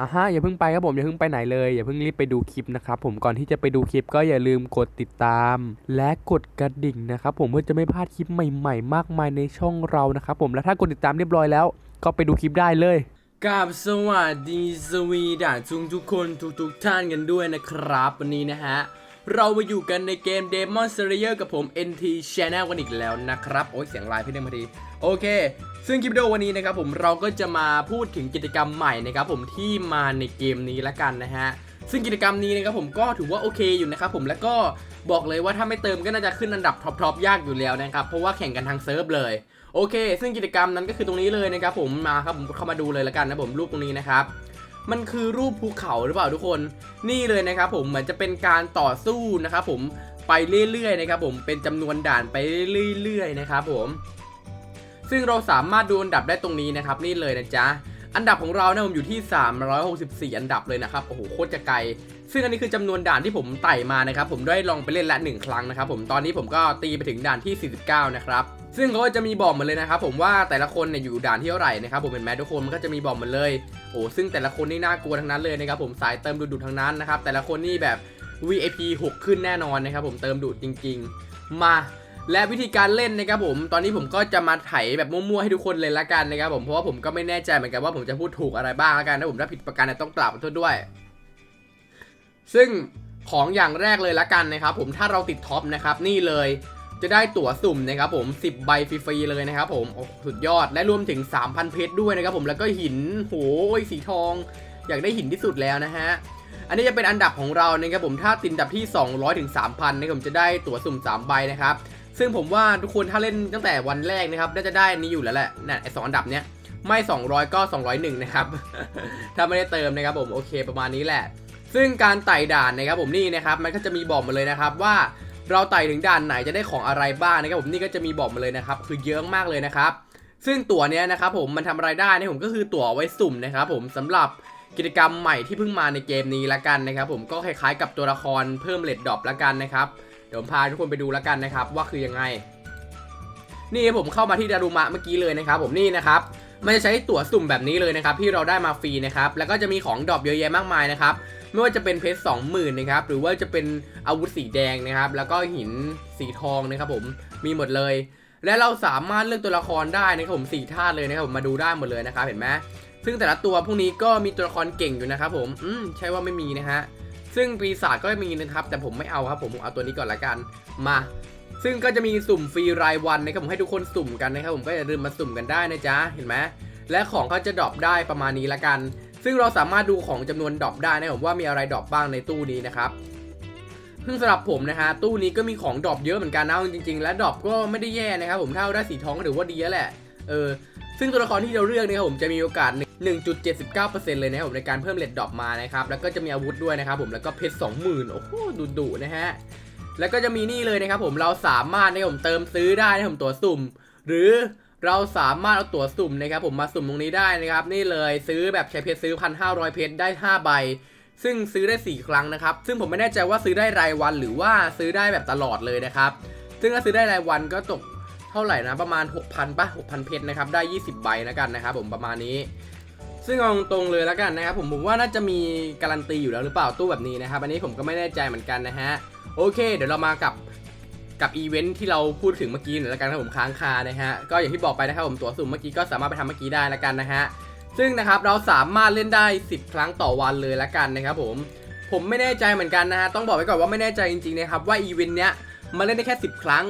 อะฮะอย่าเพิ่งไปครับผมอย่าเพิ่งไปไหนเลยอย่าเพิ่งรีบไปดูคลิปนะครับผมก่อนที่จะไปดูคลิปก็อย่าลืมกดติดตาม และกดกระดิ่งนะครับผมเพื่อจะไม่พลาดคลิปใหม่ๆ มากมายในช่องเรานะครับผมและถ้ากดติดตามเรียบร้อยแล้ว ก็ไปดูคลิปได้เลยกับสวัสดีสวีดาทุกทุกๆคนทุกทุกๆท่านกันด้วยนะครับ วันนี้นะฮะ เรามาอยู่กันในเกม Demon Slayer กับผม NT Channel กันอีกแล้วนะครับ โอ้ยเสียงลน์พี่เดงพอดี โอเค ซึ่งคลิปวิดีโอวันนี้นะครับผมเราก็จะมาพูดถึงกิจกรรมใหม่นะครับผมที่มาในเกมนี้ละกันนะฮะ ซึ่งกิจกรรมนี้นะครับผมก็ถือว่าโอเคอยู่นะครับผมแล้วก็บอกเลยว่าถ้าไม่เติมก็น่าจะขึ้นอันดับท็อปๆยากอยู่แล้วนะครับเพราะว่าแข่งกันทางเซิร์ฟเลยโอเค ซึ่งกิจกรรมนั้นก็คือตรงนี้เลยนะครับผมมาครับผมเข้ามาดูเลยละกันนะผมรูปตรงนี้นะครับ มันคือรูปภูเขาหรือเปล่าทุกคน นี่เลยนะครับผมเหมือนจะเป็นการต่อสู้นะครับผมไปเรื่อยๆนะครับผมเป็นจำนวนด่านไปเรื่อยๆนะครับผม ซึ่งเราสามารถดูอันดับได้ตรงนี้นะครับ นี่เลยนะจ๊ะอันดับของเราเนี่ยผมอยู่ที่ 364 อันดับเลยนะครับโอ้โหโคตรจะไกล ซึ่งอันนี้คือจำนวนด่านที่ผมไต่มานะครับ ผมได้ลองไปเล่นละหนึ่งครั้งนะครับ ผมตอนนี้ผมก็ตีไปถึงด่านที่ 49 นะครับ ซึ่งเขาจะมีบอกหมาเลยนะครับผมว่าแต่ละคนเนี่ยอยู่ด่านที่เท่าไหร่นะครับผมเห็นไหมทุกคนมันก็จะมีบอกหมาเลยโอ้ซึ่งแต่ละคนนี่น่ากลัวทั้งนั้นเลยนะครับผมสายเติมดุดๆทั้งนั้นนะครับแต่ละคนนี่แบบ VIP 6 ขึ้นแน่นอนนะครับผมเติมดุดจริง ๆ มาและวิธีการเล่นนะครับผม ตอนนี้ผมก็จะมาไถแบบมั่วๆให้ทุกคนเลยละกันนะครับผม เพราะว่าผมก็ไม่แน่ใจเหมือนกันว่าผมจะพูดถูกอะไรบ้างละกันถ้าผมถ้าผิดประการเนี่ยต้องกราบขอโทษด้วย ซึ่งของอย่างแรกเลยละกันนะครับผม ถ้าเราติดท็อปนะครับนี่เลย จะได้ตั๋วสุ่มนะครับผม10ใบฟรีๆเลยนะครับผมโอ้สุดยอดและรวมถึง 3,000 เพชรด้วยนะครับผมแล้วก็หินโหยสีทอง อยากได้หินที่สุดแล้วนะฮะอันนี้จะเป็นอันดับของเรานะครับผมถ้าติดอันดับที่ 200ถึง3,000นะครับผมจะได้ตั๋วสุ่ม 3 ใบนะครับซึ่งผมว่าทุกคนถ้าเล่นตั้งแต่วันแรกนะครับน่าจะได้นนี้อยู่แล้วแหละเนี่ยไอสองอันดับเนี้ยไม่ 200 ก็ 201 นะครับ ถ้าไม่ได้เติมนะครับผมโอเคประมาณนี้แหละ ซึ่งการไต่ด่านนะครับผมนี่นะครับมันก็จะมีบอกมาเลยนะครับว่า เราไต่ถึงด่านไหนจะได้ของอะไรบ้างนะครับผมนี่ก็จะมีบอกมาเลยนะครับคือเยอะมากเลยนะครับซึ่งตั๋วเนี้ยนะครับผมมันทำอะไรได้นะผมก็คือตั๋วไว้สุ่มนะครับผมสำหรับกิจกรรมใหม่ที่เพิ่งมาในเกมนี้ละกันนะครับผมก็คล้ายๆ กับตัวละครเพิ่มเลดดรอปละกันนะครับเดี๋ยวผมพาทุกคนไปดูล้วกันนะครับว่าคือยังไง นี่ผมเข้ามาที่ดารุมะเมื่อกี้เลยนะครับ ผมนี่นะครับมันจะใช้ตั๋วสุ่มแบบนี้เลยนะครับที่เราได้มาฟรีนะครับแล้วก็จะมีของดรอปเยอะแยะมากมายนะครับ ไม่ว่าจะเป็นเพชรสองหมื่นนะครับหรือว่าจะเป็นอาวุธสีแดงนะครับ แล้วก็หินสีทองนะครับผมมีหมดเลย และเราสามารถเลือกตัวละครได้นะครับผมสี่ท่าเลยนะครับผมมาดูได้หมดเลยนะครับเห็นไหมซึ่งแต่ละตัวพวกนี้ก็มีตัวละครเก่งอยู่นะครับผมอืมใช่ว่าไม่มีนะฮะซึ่งปีศาจก็มีนะครับ แต่ผมไม่เอาครับผมเอาตัวนี้ก่อนละกันมาซึ่งก็จะมีสุ่มฟรีรายวันนะครับผมให้ทุกคนสุ่มกันนะครับผมก็อย่าลืมมาสุ่มกันได้นะจ๊ะเห็นไหมและของเขาจะดรอปได้ประมาณนี้ละกัน ซึ่งเราสามารถดูของจำนวนดรอปได้นะผมว่ามีอะไรดรอปบ้างในตู้นี้นะครับซึ่งสำหรับผมนะฮะตู้นี้ก็มีของดรอปเยอะเหมือนกันนะจริงๆ และดรอปก็ไม่ได้แย่นะครับผมถ้าเราได้สีทองก็ถือว่าดีแล้วแหละเออซึ่งตัวละครที่เราเลือกเนี่ยครับผมจะมีโอกาส 1.79%เลยนะครับผมในการเพิ่มเลดดรอปมานะครับแล้วก็จะมีอาวุธด้วยนะครับผมแล้วก็เพชร20,000โอ้โหดุๆนะฮะแล้วก็จะมีนี่เลยนะครับผมเราสามารถนะครับผมเติมซื้อได้นะครับผมตัวสุ่ม หรือ เราสามารถเอาตัวสุ่มนะครับผมมาสุ่มตรงนี้ได้นะครับ นี่เลยซื้อแบบใช้เพชรซื้อ 1,500 เพชรได้ 5 ใบ ซึ่งซื้อได้ 4 ครั้งนะครับ ซึ่งผมไม่แน่ใจว่าซื้อได้รายวันหรือว่าซื้อได้แบบตลอดเลยนะครับ ซึ่งถ้าซื้อได้รายวันก็ตกเท่าไหร่นะประมาณ 6,000ปะ6,000 เพชรนะครับได้ 20 ใบแล้วกันนะครับผมประมาณนี้ ซึ่งเอาตรงๆเลยแล้วกันนะครับผมผมว่าน่าจะมีการันตีอยู่แล้วหรือเปล่าตู้แบบนี้นะครับอันนี้ผมก็ไม่แน่ใจเหมือนกันนะฮะโอเค เดี๋ยวเรามากับ กับอีเวนท์ที่เราพูดถึงเมื่อกี้หน่อยละกันครับผมค้างคานะฮะก็อย่างที่บอกไปนะครับผมตัวสุ่มเมื่อกี้ก็สามารถไปทำเมื่อกี้ได้ละกันนะฮะซึ่งนะครับเราสามารถเล่นได้ 10 ครั้งต่อวันเลยละกันนะครับผมผมไม่แน่ใจเหมือนกันนะฮะต้องบอกไว้ก่อนว่าไม่แน่ใจจริงๆนะครับว่าอีเวนต์เนี้ยมันเล่นได้แค่ 10 ครั้ง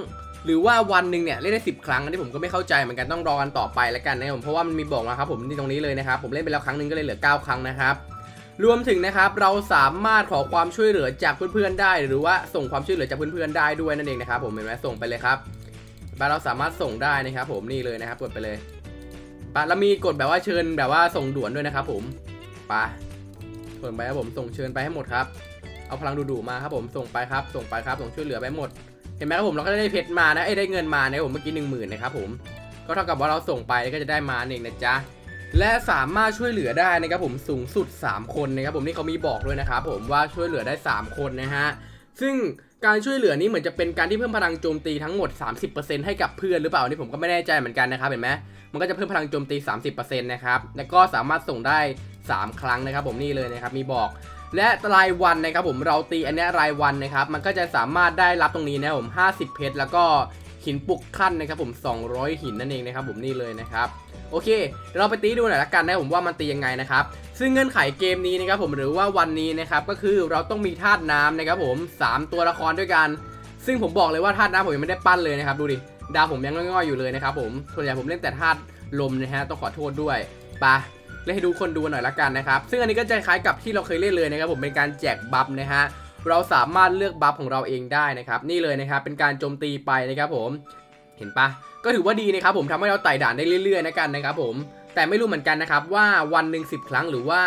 หรือว่าวันหนึ่งเนี่ยเล่นได้ 10 ครั้งอันนี้ผมก็ไม่เข้าใจเหมือนกันต้องรอกันต่อไปล้วกันนะครับผมเพราะว่ามันมีบอกนะครับผมที่ตรงนี้เลยนะครับผมเล่นไปแล้วครั้งหนึงก็เลยเหลือ 9 ครั้งนะครับ รวมถึงนะครับเราสามารถขอความช่วยเหลือจากเพื่อนๆได้ หรือว่าส่งความช่วยเหลือจากเพื่อนๆได้ด้วยนั่นเองนะครับผมเห็นไหมส่งไปเลยครับไปเราสามารถส่งได้นะครับ ผมนี่เลยนะครับกดไปเลยไปแล้วมีกดแบบว่าเชิญแบบว่าส่งด่วนด้วยนะครับ ผมไปส่งไปครับผมส่งเชิญไปให้หมดครับ เอาพลังดูๆมาครับผมส่งไปครับ ส่งไปครับส่งช่วยเหลือไปหมดเห็นไหมครับผมเราก็ได้เพชรมานะเอ้ได้เงินมานะผมเมื่อกี้หนึ่งหมื่นนะครับผมก็เท่ากับว่าเราส่งไปก็จะได้มาเองนะจ๊ะ และสามารถช่วยเหลือได้นะครับผมสูงสุด 3 คนนะครับผมนี่เขามีบอกด้วยนะครับผมว่าช่วยเหลือได้ 3 คนนะฮะซึ่งการช่วยเหลือนี้เหมือนจะเป็นการที่เพิ่มพลังโจมตีทั้งหมด 30%ให้กับเพื่อนหรือเปล่านี่ผมก็ไม่แน่ใจเหมือนกันนะครับเห็นไหมมันก็จะเพิ่มพลังโจมตี 30%นะครับแล้วก็สามารถส่งได้ 3 ครั้งนะครับ ผมนี่เลยนะครับมีบอก และรายวันนะครับผมเราตีอันนี้รายวันนะครับมันก็จะสามารถได้รับตรงนี้นะผม 50 เพชรแล้วก็หินปลุกขั้นนะครับผม 200 หินนั่นเองนะครับผมนี่เลยนะครับ โอเคเดี๋ยวเราไปตีดูหน่อยละกันนะผมว่ามันตียังไงนะครับซึ่งเงื่อนไขเกมนี้นะครับผมหรือว่าวันนี้นะครับก็คือเราต้องมีธาตุน้ำนะครับผม 3 ตัวละครด้วยกัน ซึ่งผมบอกเลยว่าธาตุน้ำผมยังไม่ได้ปั้นเลยนะครับดูดิดาวผมยังง่อยๆอยู่เลยนะครับผมส่วนใหญ่ผมเล่นแต่ธาตุลมนะฮะต้องขอโทษด้วยปะเล่นให้ดูคนดูหน่อยละกันนะครับ ซึ่งอันนี้ก็จะคล้ายกับที่เราเคยเล่นเลยนะครับผมเป็นการแจกบัฟนะฮะเราสามารถเลือกบัฟของเราเองได้นะครับนี่เลยนะครับเป็นการโจมตีไปนะครับผม เห็นปะก็ถือว่าดีนะครับผมทำให้เราไต่ด่านได้เรื่อยๆนะกันนะครับผมแต่ไม่รู้เหมือนกันนะครับว่าวันหนึ่ง10 ครั้งหรือว่า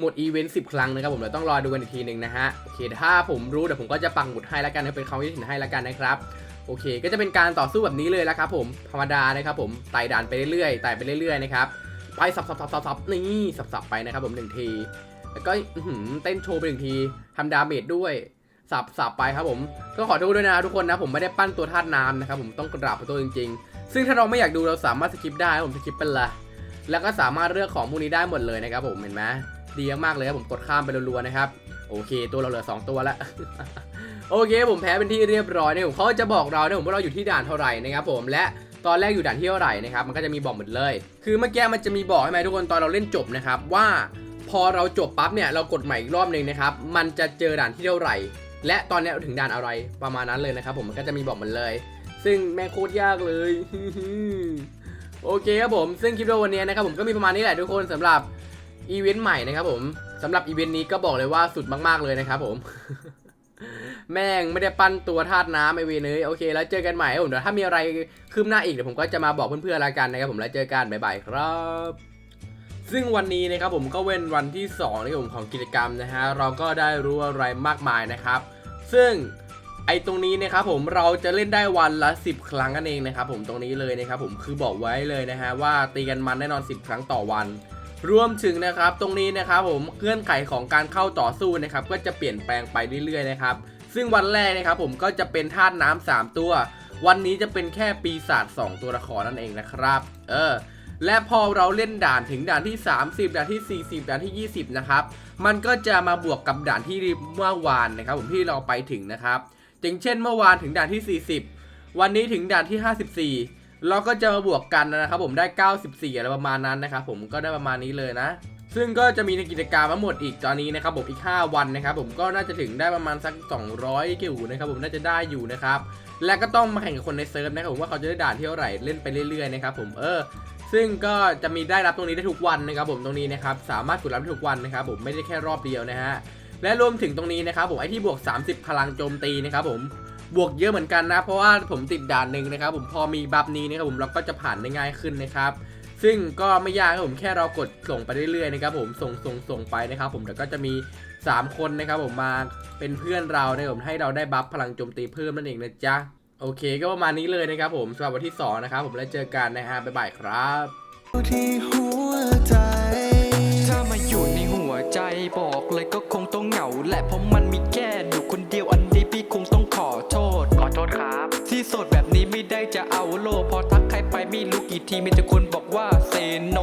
หมดอีเวนต์10ครั้งนะครับผมเราต้องรอดูกันอีกทีหนึ่งนะฮะโอเคถ้าผมรู้เดี๋ยวผมก็จะปังหมุดให้ล้วกันนะเป็นเขาที่ถึงให้ล้วกันนะครับโอเค ก็จะเป็นการต่อสู้แบบนี้เลยละครับผมธรรมดานะครับผมไต่ด่านไปเรื่อยๆไต่ไปเรื่อยๆนะครับไปสับสับสับสับสับนี่สับสับไปนะครับผมหนึ่งที แล้วก็เต้นโชว์ไปหนึ่งทีทำดาเมจด้วย สับสับไปครับผมก็ขอโทษด้วยนะทุกคนนะผมไม่ได้ปั้นตัวธาตุน้ำนะครับผมต้องกราบขอโทษจริง ๆ ซึ่งถ้าเราไม่อยากดูเราสามารถสกิปได้ผมสกิปไปเลยแล้วก็สามารถเลือกของพวกนี้ได้หมดเลยนะครับผมเห็นไหมดีมากๆเลยครับผมกดข้ามไปรัวๆนะครับโอเค ตัวเราเหลือ 2 ตัวล้วโอเค ผมแพ้เป็นที่เรียบร้อยเนี่ยผมเขาจะบอกเราเนี่ยผมว่าเราอยู่ที่ด่านเท่าไหร่นะครับผมและตอนแรกอยู่ด่านที่เท่าไหร่นะครับมันก็จะมีบอกหมดเลย คือเมื่อกี้มันจะมีบอกใช่ไหมทุกคนตอนเราเล่นจบนะครับว่าพอเราจบปั๊บเนี่ยเรากดใหม่อีกรอบหนึ่งนะครับ มันจะเจอด่านที่เท่าไหร่ และตอนนี้เราถึงด่านอะไรประมาณนั้นเลยนะครับผมมันก็จะมีบอกหมันเลย ซึ่งแม่โคตรยากเลยโอเคครับผมซึ่งคลิปวิดีโอวันนี้นะครับผมก็มีประมาณนี้แหละทุกคนสำหรับอีเวนต์ใหม่นะครับผมสำหรับอีเวนต์นี้ก็บอกเลยว่าสุดมากๆเลยนะครับผมแม่งไม่ได้ปั้นตัวธาตุน้ำไอเวนเลยโอเค แล้วเจอกันใหม่ผมเดี๋ยวถ้ามีอะไรคืบหน้าอีกเดี๋ยวผมก็จะมาบอกเพื่อนๆแล้วกันนะครับผมแล้วเจอกันบ๊ายบายครับ ซึ่งวันนี้นะครับผมก็เว้นวันที่2นะครับผมของกิจกรรมนะฮะเราก็ได้รู้อะไรมากมายนะครับ ซึ่งไอตรงนี้นะครับผมเราจะเล่นได้วันละ 10 ครั้งกันเองนะครับผมตรงนี้เลยนะครับผมคือบอกไว้เลยนะฮะว่าตีกันมันแน่นอน 10 ครั้งต่อวัน รวมถึงนะครับตรงนี้นะครับผมเงื่อนไขของการเข้าต่อสู้นะครับก็จะเปลี่ยนแปลงไปเรื่อยๆนะครับซึ่งวันแรกนะครับผมก็จะเป็นธาตุน้ำ3ตัว วันนี้จะเป็นแค่ปีศาจ2ตัวละครนั่นเองนะครับ เออ และพอเราเล่นด่านถึงด่านที่ 30 ด่านที่ 40 ด่านที่ 20 นะครับ มันก็จะมาบวกกับด่านที่เมื่อวานนะครับ ผมที่เราไปถึงนะครับอย่างเช่นเมื่อวานถึงด่านที่ 40 วันนี้ถึงด่านที่ 54 เราก็จะมาบวกกันนะครับผมได้ 94 อะไรประมาณนั้นนะครับผมก็ได้ประมาณนี้เลยนะ ซึ่งก็จะมีในกิจกรรมทั้งหมดอีกตอนนี้นะครับผมอีก 5 วันนะครับผมก็น่าจะถึงได้ประมาณสัก 200กิวนะครับผมน่าจะได้อยู่นะครับและก็ต้องมาแข่งกับคนในเซิร์ฟนะครับผมว่าเขาจะได้ด่านเท่าไหร่เล่นไปเรื่อยๆนะครับผมเออ ซึ่งก็จะมีได้รับตรงนี้ได้ทุกวันนะครับผมตรงนี้นะครับสามารถกดรับได้ทุกวันนะครับผมไม่ได้แค่รอบเดียวนะฮะและรวมถึงตรงนี้นะครับผมไอที่บวก 30 พลังโจมตีนะครับผมบวกเยอะเหมือนกันนะ เพราะว่าผมติดด่านหนึ่งนะครับผมพอมีบัฟนี้นะครับผมเราก็จะผ่านได้ง่ายขึ้นนะครับซึ่งก็ไม่ยากครับผมแค่เรากดส่งไปเรื่อยๆนะครับผมส่งส่งส่งไปนะครับผมเดี๋ยวก็จะมี 3 คนนะครับผมมาเป็นเพื่อนเรานะครับผมให้เราได้บัฟพลังโจมตีเพิ่มนั่นเองนะจ๊ะ โอเคก็ประมาณนี้เลยนะครับผมสำหรับวันที่สองนะครับผมแล้วเจอกันนะฮะบ๊ายบายครับที่หัวใจ ถ้ามาอยู่ในหัวใจบอกเลยก็คงต้องเหงาแหละเพราะมันมีแค่อยู่คนเดียวอันนี้พี่คงต้องขอโทษ ขอโทษครับ ที่โสดแบบนี้ไม่ได้จะเอาโลกพอทักใครไปไม่รู้กี่ทีมีแต่คนบอกว่าเซโน